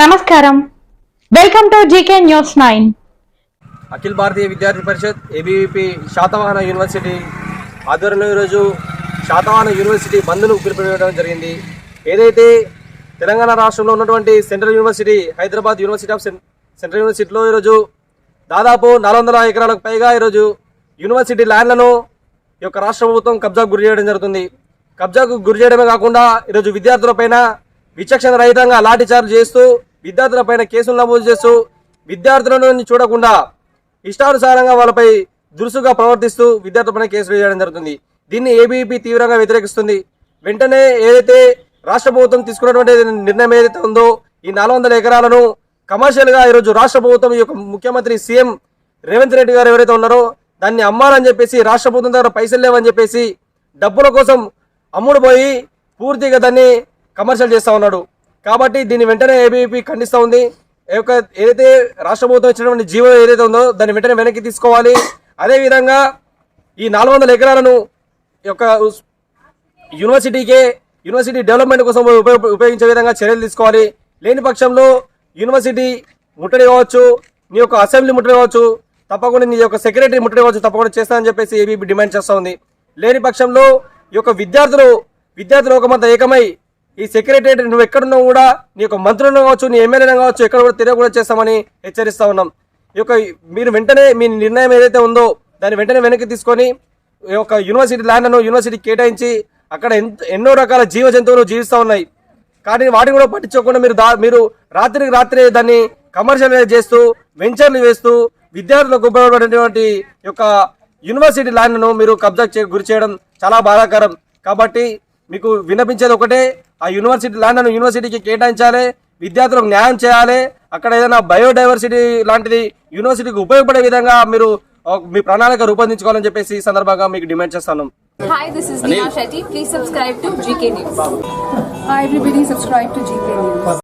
నమస్కారం. Welcome to GK news nine Akhil Bharatiya Vidyarthi Parishad ABVP Satavahana university ఆధ్వర్యంలో ఈరోజు Satavahana university బంద్ను పిలుపునివ్వడం జరిగింది. ఏదైతే తెలంగాణ రాష్ట్రంలో ఉన్నటువంటి central university Hyderabad university of central యూనివర్సిటీలో ఈరోజు దాదాపు నాలుగు వందల ఎకరాలకు పైగా ఈరోజు యూనివర్సిటీ ల్యాండ్లను ఈ యొక్క రాష్ట్ర ప్రభుత్వం కబ్జాకు గురి చేయడం జరుగుతుంది. కబ్జాకు గురి చేయడమే కాకుండా ఈరోజు విద్యార్థులపైన విచక్షణ రహితంగా లాఠీచార్జ్ చేస్తూ విద్యార్థులపైన కేసులు నమోదు చేస్తూ విద్యార్థులను చూడకుండా ఇష్టానుసారంగా వాళ్ళపై దురుసుగా ప్రవర్తిస్తూ విద్యార్థులపైన కేసులు వేయడం జరుగుతుంది. దీన్ని ఏబీపీ తీవ్రంగా వ్యతిరేకిస్తుంది. వెంటనే ఏదైతే రాష్ట్ర ప్రభుత్వం తీసుకున్నటువంటి నిర్ణయం ఏదైతే ఉందో ఈ నాలుగు వందల ఎకరాలను కమర్షియల్గా ఈరోజు రాష్ట్ర ప్రభుత్వం యొక్క ముఖ్యమంత్రి సీఎం రేవంత్ రెడ్డి గారు ఎవరైతే ఉన్నారో దాన్ని అమ్మాలని చెప్పేసి రాష్ట్ర ప్రభుత్వం దగ్గర పైసలు లేవని చెప్పేసి డబ్బుల కోసం అమ్ముడు పోయి పూర్తిగా దాన్ని కమర్షియల్ చేస్తా ఉన్నాడు. కాబట్టి దీన్ని వెంటనే ఏబీపీ ఖండిస్తూ ఉంది. యొక్క ఏదైతే రాష్ట్ర ప్రభుత్వం ఇచ్చినటువంటి జీవో ఏదైతే ఉందో దాన్ని వెంటనే వెనక్కి తీసుకోవాలి. అదేవిధంగా ఈ నాలుగు వందల ఎకరాలను ఈ యొక్క యూనివర్సిటీకే యూనివర్సిటీ డెవలప్మెంట్ కోసం ఉపయోగ ఉపయోగించే విధంగా చర్యలు తీసుకోవాలి. లేని పక్షంలో యూనివర్సిటీ ముట్టడి కావచ్చు నీ యొక్క అసెంబ్లీ ముట్టడి కావచ్చు తప్పకుండా నీ యొక్క సెక్రటరీ ముట్టడి కావచ్చు తప్పకుండా చేస్తానని చెప్పేసి ఏబీపీ డిమాండ్ చేస్తూ ఉంది. లేని పక్షంలో ఈ యొక్క విద్యార్థులు విద్యార్థులు ఒక మత ఏకమై ఈ సెక్రటరీ నువ్వు ఎక్కడున్నావు కూడా నీ యొక్క మంత్రులను కావచ్చు నీ ఎమ్మెల్యేలను కావచ్చు ఎక్కడ కూడా తెలియకుండా చేస్తామని హెచ్చరిస్తా ఉన్నాం. ఈ యొక్క మీరు వెంటనే మీ నిర్ణయం ఏదైతే ఉందో దాన్ని వెంటనే వెనక్కి తీసుకొని ఈ యొక్క యూనివర్సిటీ ల్యాండ్ను యూనివర్సిటీ కేటాయించి అక్కడ ఎన్నో రకాల జీవ జంతువులు జీవిస్తూ ఉన్నాయి. కానీ వాటిని కూడా పట్టించుకోకుండా మీరు దా మీరు రాత్రికి రాత్రి దాన్ని కమర్షియలైజ్ చేస్తూ వెంచర్లు వేస్తూ విద్యార్థులకు ఉపయోగపడేటువంటి యొక్క యూనివర్సిటీ ల్యాండ్ను మీరు కబ్జా చే గురి చేయడం చాలా బాధాకరం. కాబట్టి మీకు విన్నపించేది ఒకటే ఆ యూనివర్సిటీ ల్యాండ్ను యూనివర్సిటీకి కేటాయించాలి విద్యార్థులకు న్యాయం చేయాలి అక్కడ ఏదైనా బయోడైవర్సిటీ లాంటిది యూనివర్సిటీకి ఉపయోగపడే విధంగా మీరు మీ ప్రణాళిక రూపొందించుకోవాలని చెప్పేసి ఈ సందర్భంగా మీకు డిమాండ్ చేస్తాను Hi, this is Neha Shetty. Please subscribe to GK News. Hi everybody, subscribe to GK News.